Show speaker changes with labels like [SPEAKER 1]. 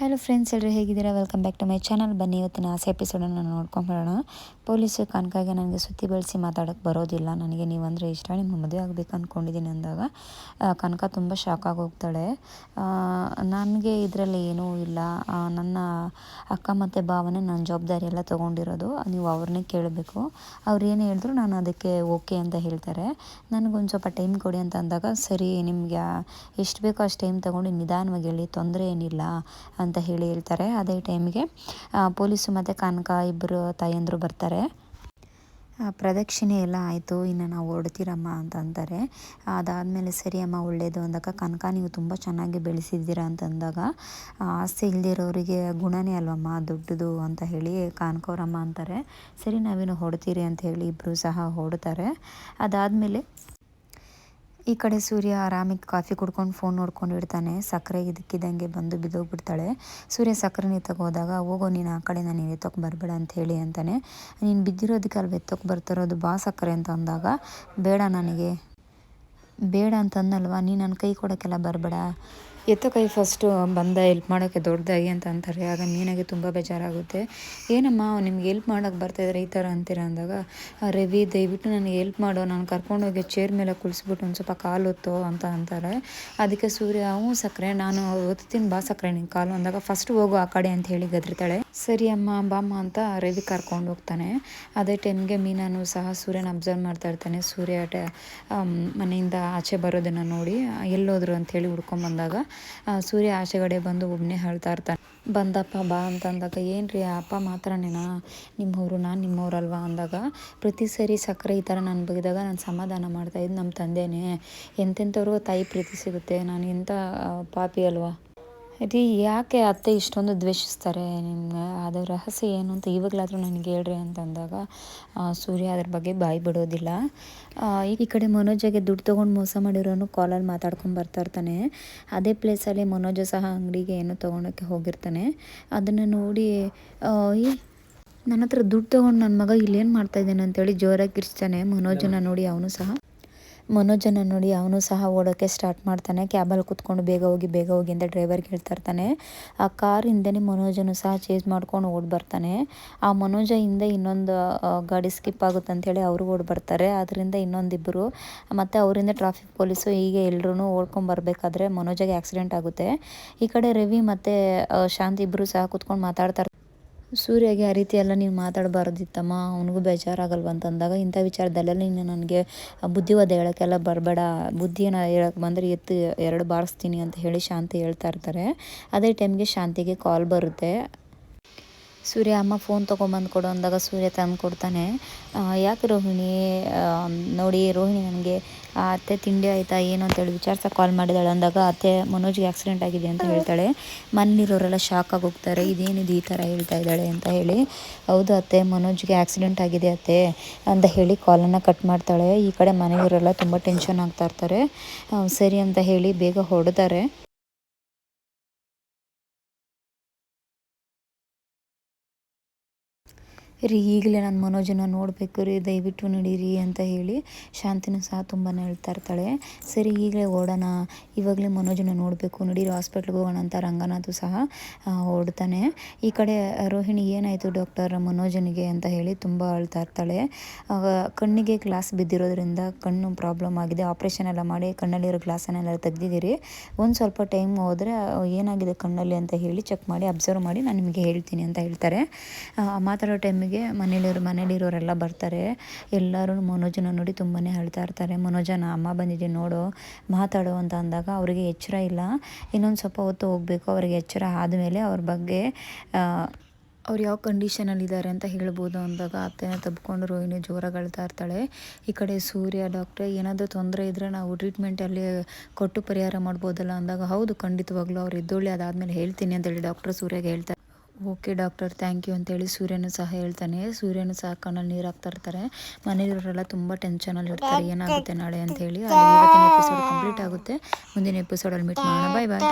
[SPEAKER 1] Hello friends ಎಲ್ಲರೂ ಹೇಗಿದ್ದೀರಾ? Welcome back to my channel ಬನ್ನಿ, ಇವತ್ತಿನ ಆಸೆ ಎಪಿಸೋಡನ್ನು ನೋಡ್ಕೊಂಬರೋಣ. ಪೊಲೀಸು ಕನಕಾಗೆ ನನಗೆ ಸುತ್ತಿ ಬಳಸಿ ಮಾತಾಡೋಕ್ಕೆ ಬರೋದಿಲ್ಲ. ನನಗೆ ನೀವು ಅಂದರೆ ಇಷ್ಟ. ನಿಮ್ಮ ಮದುವೆ ಆಗಬೇಕು ಅಂದ್ಕೊಂಡಿದ್ದೀನಿ ಅಂದಾಗ. ಕನಕ ತುಂಬ ಶಾಕ್ ಆಗೋಗ್ತಾಳೆ ನನಗೆ ಇದರಲ್ಲಿ ಏನೂ ಇಲ್ಲ. ನನ್ನ ಅಕ್ಕ ಮತ್ತು ಭಾವನೆ ನನ್ನ ಜವಾಬ್ದಾರಿ ಎಲ್ಲ ತೊಗೊಂಡಿರೋದು. ನೀವು ಅವ್ರನ್ನೇ ಕೇಳಬೇಕು. ಅವ್ರು ಏನು ಹೇಳಿದ್ರು ನಾನು ಅದಕ್ಕೆ ಓಕೆ ಅಂತ ಹೇಳ್ತಾರೆ. ನನಗೊಂದು ಸ್ವಲ್ಪ ಟೈಮ್ ಕೊಡಿ ಅಂತ ಅಂದಾಗ, ಸರಿ, ನಿಮಗೆ ಎಷ್ಟು ಬೇಕೋ ಅಷ್ಟು ಟೈಮ್ ತೊಗೊಂಡು ನಿಧಾನವಾಗಿ ಹೇಳಿ. ತೊಂದರೆ ಏನಿಲ್ಲ. ಅಂತ ಹೇಳಿ ಹೇಳ್ತಾರೆ. ಅದೇ ಟೈಮ್ಗೆ ಪೊಲೀಸು ಮತ್ತು ಕನಕ ಇಬ್ಬರು ತಾಯಂದರು ಬರ್ತಾರೆ. ಪ್ರದಕ್ಷಿಣೆ ಎಲ್ಲ ಆಯಿತು, ಇನ್ನು ನಾವು ಹೊಡ್ತೀರಮ್ಮ ಅಂತ ಅಂತಾರೆ. ಅದಾದಮೇಲೆ ಸರಿ ಅಮ್ಮ ಒಳ್ಳೆಯದು ಅಂದಾಗ, ಕನಕ ನೀವು ತುಂಬ ಚೆನ್ನಾಗಿ ಬೆಳೆಸಿದ್ದೀರಾ ಅಂತಂದಾಗ ಆಸೆ ಇಲ್ದಿರೋರಿಗೆ ಗುಣನೇ ಅಲ್ವಮ್ಮ, ದೊಡ್ಡದು ಅಂತ ಹೇಳಿ ಕಾನ್ಕೋರಮ್ಮ ಅಂತಾರೆ. ಸರಿ ನಾವೇನು ಹೊಡ್ತೀರಿ ಅಂತ ಹೇಳಿ ಇಬ್ಬರು ಸಹ ಹೊಡ್ತಾರೆ ಅದಾದಮೇಲೆ ಈ ಕಡೆ ಸೂರ್ಯ ಆರಾಮಿಗೆ ಕಾಫಿ ಕುಡ್ಕೊಂಡು ಫೋನ್ ನೋಡ್ಕೊಂಡು ಇಡ್ತಾನೆ ಸಕ್ಕರೆ ಇದಕ್ಕಿದ್ದಂಗೆ ಬಂದು ಬಿದ್ದೋಗ್ಬಿಡ್ತಾಳೆ. ಸೂರ್ಯ ಸಕ್ಕರೆ ಹೋದಾಗ ಹೋಗೋ ನೀನು ಆ ಕಡೆ ನಾನು ಎತ್ತೋಕೆ ಬರಬೇಡ ಅಂತ ಹೇಳಿ ಅಂತಾನೆ. ನೀನು ಬಿದ್ದಿರೋದಕ್ಕೆ ಅಲ್ಲಿ ಎತ್ತೋಕೆ ಬರ್ತಿರೋದು ಬಾ ಸಕ್ಕರೆ ಅಂತ ಅಂದಾಗ, ಬೇಡ ನನಗೆ, ಬೇಡ ಅಂತಂದಲ್ವಾ, ನೀನು ನನ್ನ ಕೈ ಕೊಡೋಕ್ಕೆಲ್ಲ ಬರಬೇಡ. ಎತ್ತ ಕೈ ಫಸ್ಟು ಬಂದ ಎಲ್ಪ್ ಮಾಡೋಕ್ಕೆ ದೊಡ್ಡದಾಗಿ ಅಂತ ಅಂತಾರೆ. ಆಗ ಮೀನಾಗೆ ತುಂಬ ಬೇಜಾರಾಗುತ್ತೆ. ಏನಮ್ಮ ನಿಮ್ಗೆ ಎಲ್ಪ್ ಮಾಡೋಕ್ಕೆ ಬರ್ತಾಯಿದ್ರೆ ಈ ಥರ ಅಂತೀರ ಅಂದಾಗ ರವಿ ದಯವಿಟ್ಟು ನನಗೆ ಎಲ್ಪ್ ಮಾಡೋ. ನಾನು ಕರ್ಕೊಂಡೋಗಿ ಚೇರ್ ಮೇಲೆ ಕುಳಿಸ್ಬಿಟ್ಟು ಒಂದು ಸ್ವಲ್ಪ ಕಾಲು ಹೊತ್ತು ಅಂತ ಅಂತಾರೆ. ಅದಕ್ಕೆ ಸೂರ್ಯ, ಹ್ಞೂ ಸಕ್ಕರೆ ನಾನು ಒತ್ತೀನಿ ಬಾ ಸಕ್ಕರೆ ನಿಂಗೆ ಕಾಲು ಅಂದಾಗ ಫಸ್ಟ್ ಹೋಗು ಆ ಕಡೆ ಅಂತ ಹೇಳಿ ಗದ್ರಿತಾಳೆ. ಸರಿ ಅಮ್ಮ, ಬಾಮ್ಮ ಅಂತ ರವಿ ಕರ್ಕೊಂಡು ಹೋಗ್ತಾನೆ. ಅದೇ ಟೈಮ್ಗೆ ಮೀನಾನು ಸಹ ಸೂರ್ಯನ ಅಬ್ಸರ್ವ್ ಮಾಡ್ತಾ ಇರ್ತಾನೆ. ಸೂರ್ಯ ಮನೆಯಿಂದ ಆಚೆ ಬರೋದನ್ನು ನೋಡಿ ಎಲ್ಲೋದ್ರು ಅಂಥೇಳಿ ಹುಡ್ಕೊಂಬಂದಾಗ ಸೂರ್ಯ ಆಚೆಗಡೆ ಬಂದು ಒಬ್ಬನೇ ಹೇಳ್ತಾ ಇರ್ತಾನೆ, ಬಂದಪ್ಪ ಬಾ ಅಂತಂದಾಗ ಏನು ರೀ ಅಪ್ಪ ಮಾತ್ರನೇನಾ? ನಿಮ್ಮವರು ನಾನು ನಿಮ್ಮವ್ರಲ್ವಾ? ಅಂದಾಗ, ಪ್ರತಿ ಸರಿ ಸಕ್ಕರೆ ಈ ಥರ ನಾನು ಬಗ್ಗಿದಾಗ ನಾನು ಸಮಾಧಾನ ಮಾಡ್ತಾಯಿದ್ದು ನಮ್ಮ ತಂದೆನೇ. ಎಂತೆಂಥವ್ರಿಗೂ ತಾಯಿ ಪ್ರೀತಿ ಸಿಗುತ್ತೆ. ನಾನು ಎಂಥ ಪಾಪಿ ಅಲ್ವಾ? ರೀ ಯಾಕೆ ಅತ್ತೆ ಇಷ್ಟೊಂದು ದ್ವೇಷಿಸ್ತಾರೆ? ನಿಮ್ಮ ಅದರ ರಹಸ್ಯ ಏನು ಅಂತ ಇವಾಗಲಾದರೂ ನನಗೆ ಹೇಳ್ರಿ ಅಂತಂದಾಗ ಸೂರ್ಯ ಅದ್ರ ಬಗ್ಗೆ ಬಾಯಿ ಬಿಡೋದಿಲ್ಲ. ಈ ಕಡೆ ಮನೋಜಗೆ ದುಡ್ಡು ತೊಗೊಂಡು ಮೋಸ ಮಾಡಿರೋನು ಕಾಲಲ್ಲಿ ಮಾತಾಡ್ಕೊಂಡು ಬರ್ತಾ ಇರ್ತಾನೆ. ಅದೇ ಪ್ಲೇಸಲ್ಲಿ ಮನೋಜ ಸಹ ಅಂಗಡಿಗೆ ಏನು ತೊಗೊಳಕ್ಕೆ ಹೋಗಿರ್ತಾನೆ. ಅದನ್ನು ನೋಡಿ ಈ ನನ್ನ ಹತ್ರ ದುಡ್ಡು ತೊಗೊಂಡು ನನ್ನ ಮಗ ಇಲ್ಲೇನು ಮಾಡ್ತಾಯಿದ್ದಾನೆ ಅಂತೇಳಿ ಜೋರಾಗಿ ಇರ್ಸ್ತಾನೆ ಮನೋಜನ ನೋಡಿ ಅವನು ಸಹ. ಮನೋಜನ ನೋಡಿ ಅವನು ಸಹ ಓಡೋಕ್ಕೆ ಸ್ಟಾರ್ಟ್ ಮಾಡ್ತಾನೆ. ಕ್ಯಾಬಲ್ಲಿ ಕೂತ್ಕೊಂಡು ಬೇಗ ಹೋಗಿ ಬೇಗ ಹೋಗಿ ಅಂತ ಡ್ರೈವರ್ಗೆ ಹೇಳ್ತಾ ಇರ್ತಾನೆ. ಆ ಕಾರ್ ಹಿಂದೆನೇ ಮನೋಜನು ಸಹ ಚೇಸ್ ಮಾಡ್ಕೊಂಡು ಓಡಿ ಬರ್ತಾನೆ. ಆ ಮನೋಜ ಹಿಂದೆ ಇನ್ನೊಂದು ಗಾಡಿ ಸ್ಕಿಪ್ ಆಗುತ್ತೆ ಅಂತೇಳಿ ಅವರು ಓಡಿ ಬರ್ತಾರೆ. ಅದರಿಂದ ಇನ್ನೊಂದಿಬ್ಬರು ಮತ್ತು ಅವರಿಂದ ಟ್ರಾಫಿಕ್ ಪೊಲೀಸು ಹೀಗೆ ಎಲ್ಲರೂ ಓಡ್ಕೊಂಡು ಬರಬೇಕಾದ್ರೆ ಮನೋಜಗೆ ಆಕ್ಸಿಡೆಂಟ್ ಆಗುತ್ತೆ. ಈ ಕಡೆ ರವಿ ಮತ್ತು ಶಾಂತಿ ಇಬ್ಬರು ಸಹ ಕೂತ್ಕೊಂಡು ಮಾತಾಡ್ತಾರೆ ಸೂರ್ಯಗೆ ಆ ರೀತಿ ಎಲ್ಲ ನೀವು ಮಾತಾಡಬಾರ್ದಿತ್ತಮ್ಮ, ಅವನಿಗೂ ಬೇಜಾರಾಗಲ್ವ ಅಂತಂದಾಗ ಇಂಥ ವಿಚಾರದಲ್ಲೆಲ್ಲ ನೀನು ನನಗೆ ಬುದ್ಧಿವಾದ ಹೇಳೋಕ್ಕೆಲ್ಲ ಬರಬೇಡ, ಬುದ್ಧಿಯನ್ನು ಹೇಳಕ್ಕೆ ಬಂದರೆ ಎತ್ತು ಎರಡು ಬಾರಿಸ್ತೀನಿ ಅಂತ ಹೇಳಿ ಶಾಂತಿ ಹೇಳ್ತಾ ಇರ್ತಾರೆ. ಅದೇ ಟೈಮ್ಗೆ ಶಾಂತಿಗೆ ಕಾಲ್ ಬರುತ್ತೆ. ಸೂರ್ಯ ಅಮ್ಮ ಫೋನ್ ತೊಗೊಂಬಂದು ಕೊಡು ಅಂದಾಗ ಸೂರ್ಯ ತಂದು ಕೊಡ್ತಾನೆ. ಯಾಕೆ ರೋಹಿಣಿ? ನೋಡಿ ರೋಹಿಣಿ ನನಗೆ ಅತ್ತೆ ತಿಂಡಿ ಆಯಿತಾ, ಏನು ಅಂತೇಳಿ ವಿಚಾರಿಸೋಕೆ ಕಾಲ್ ಮಾಡಿದಾಳೆ ಅಂದಾಗ ಅತ್ತೆ ಮನೋಜ್ಗೆ ಆಕ್ಸಿಡೆಂಟ್ ಆಗಿದೆ ಅಂತ ಹೇಳ್ತಾಳೆ. ಮನೇಲಿರೋರೆಲ್ಲ ಶಾಕ್ ಹೋಗ್ತಾರೆ. ಇದೇನಿದು ಈ ಥರ ಹೇಳ್ತಾ ಇದ್ದಾಳೆ ಅಂತ ಹೇಳಿ. ಹೌದು ಅತ್ತೆ, ಮನೋಜ್ಗೆ ಆಕ್ಸಿಡೆಂಟ್ ಆಗಿದೆ ಅತ್ತೆ ಅಂತ ಹೇಳಿ ಕಾಲನ್ನು ಕಟ್ ಮಾಡ್ತಾಳೆ. ಈ ಕಡೆ ಮನೆಯವರೆಲ್ಲ ತುಂಬ ಟೆನ್ಷನ್ ಆಗ್ತಾ ಇರ್ತಾರೆ. ಸರಿ ಅಂತ ಹೇಳಿ ಬೇಗ ಹೊಡ್ತಾರೆ ರೀ, ಈಗಲೇ ನನ್ನ ಮನೋಜನ ನೋಡಬೇಕು ರೀ, ದಯವಿಟ್ಟು ನಡೀರಿ ಅಂತ ಹೇಳಿ ಶಾಂತಿನೂ ಸಹ ತುಂಬಾ ಹೇಳ್ತಾ ಇರ್ತಾಳೆ. ಸರಿ, ಈಗಲೇ ಓಡೋಣ. ಇವಾಗಲೇ ಮನೋಜನ ನೋಡಬೇಕು. ನಡೀರಿ ಹಾಸ್ಪಿಟ್ಲಿಗೆ ಹೋಗೋಣ ಅಂತ ರಂಗನಾಥು ಸಹ ಓಡ್ತಾನೆ. ಈ ಕಡೆ ರೋಹಿಣಿ ಏನಾಯಿತು ಡಾಕ್ಟರ್ ಮನೋಜನಿಗೆ ಅಂತ ಹೇಳಿ ತುಂಬ ಅಳ್ತಾ ಇರ್ತಾಳೆ. ಕಣ್ಣಿಗೆ ಗ್ಲಾಸ್ ಬಿದ್ದಿರೋದ್ರಿಂದ ಕಣ್ಣು ಪ್ರಾಬ್ಲಮ್ ಆಗಿದೆ. ಆಪ್ರೇಷನ್ ಎಲ್ಲ ಮಾಡಿ ಕಣ್ಣಲ್ಲಿರೋ ಗ್ಲಾಸನ್ನೆಲ್ಲ ತೆಗ್ದಿದ್ದೀರಿ. ಒಂದು ಸ್ವಲ್ಪ ಟೈಮ್ ಹೋದರೆ ಏನಾಗಿದೆ ಕಣ್ಣಲ್ಲಿ ಅಂತ ಹೇಳಿ ಚೆಕ್ ಮಾಡಿ ಅಬ್ಸರ್ವ್ ಮಾಡಿ ನಾನು ನಿಮಗೆ ಹೇಳ್ತೀನಿ ಅಂತ ಹೇಳ್ತಾರೆ. ಮಾತಾಡೋ ಟೈಮಿಗೆ ಮನೆಗೆ ಮನೇಲಿರೋ ಮನೇಲಿರೋರೆಲ್ಲ ಬರ್ತಾರೆ. ಎಲ್ಲರೂ ಮನೋಜನ ನೋಡಿ ತುಂಬಾ ಹೇಳ್ತಾ ಇರ್ತಾರೆ. ಮನೋಜನ, ಅಮ್ಮ ಬಂದಿದ್ದೀನಿ ನೋಡು, ಮಾತಾಡು ಅಂತ ಅಂದಾಗ ಅವರಿಗೆ ಎಚ್ಚರ ಇಲ್ಲ. ಇನ್ನೊಂದು ಸ್ವಲ್ಪ ಹೊತ್ತು ಹೋಗಬೇಕು. ಅವರಿಗೆ ಎಚ್ಚರ ಆದಮೇಲೆ ಅವ್ರ ಬಗ್ಗೆ ಅವ್ರು ಯಾವ ಕಂಡೀಷನಲ್ಲಿದ್ದಾರೆ ಅಂತ ಹೇಳ್ಬೋದು ಅಂದಾಗ ಅತ್ತೆನ ತಬ್ಕೊಂಡು ರೋಹಿಣಿ ಜೋರಾಗಿ ಇರ್ತಾಳೆ. ಈ ಕಡೆ ಸೂರ್ಯ, ಡಾಕ್ಟ್ರೆ, ಏನಾದರೂ ತೊಂದರೆ ಇದ್ದರೆ ನಾವು ಟ್ರೀಟ್ಮೆಂಟಲ್ಲಿ ಕೊಟ್ಟು ಪರಿಹಾರ ಮಾಡ್ಬೋದಲ್ಲ ಅಂದಾಗ, ಹೌದು, ಖಂಡಿತವಾಗ್ಲೂ ಅವ್ರು ಇದ್ದೋಳಿ, ಅದಾದಮೇಲೆ ಹೇಳ್ತೀನಿ ಅಂತೇಳಿ ಡಾಕ್ಟರ್ ಸೂರ್ಯಗೆ ಹೇಳ್ತಾರೆ ಓಕೆ ಡಾಕ್ಟರ್, ಥ್ಯಾಂಕ್ ಯು ಅಂತೇಳಿ ಸೂರ್ಯನು ಸಹ ಹೇಳ್ತಾನೆ. ಸೂರ್ಯನು ಸಹ ಕಣ್ಣಲ್ಲಿ ನೀರು ಹಾಕ್ತಾ ಇರ್ತಾರೆ. ಮನೆಯವರೆಲ್ಲ ತುಂಬ ಟೆನ್ಷನಲ್ಲಿ ಇರ್ತಾರೆ. ಏನಾಗುತ್ತೆ ನಾಳೆ ಅಂತ ಹೇಳಿ ಅಲ್ಲಿ ಇವತ್ತಿನ ಎಪಿಸೋಡ್ ಕಂಪ್ಲೀಟ್ ಆಗುತ್ತೆ. ಮುಂದಿನ ಎಪಿಸೋಡಲ್ಲಿ ಮೀಟ್ ಮಾಡೋಣ. ಬಾಯ್ ಬಾಯ್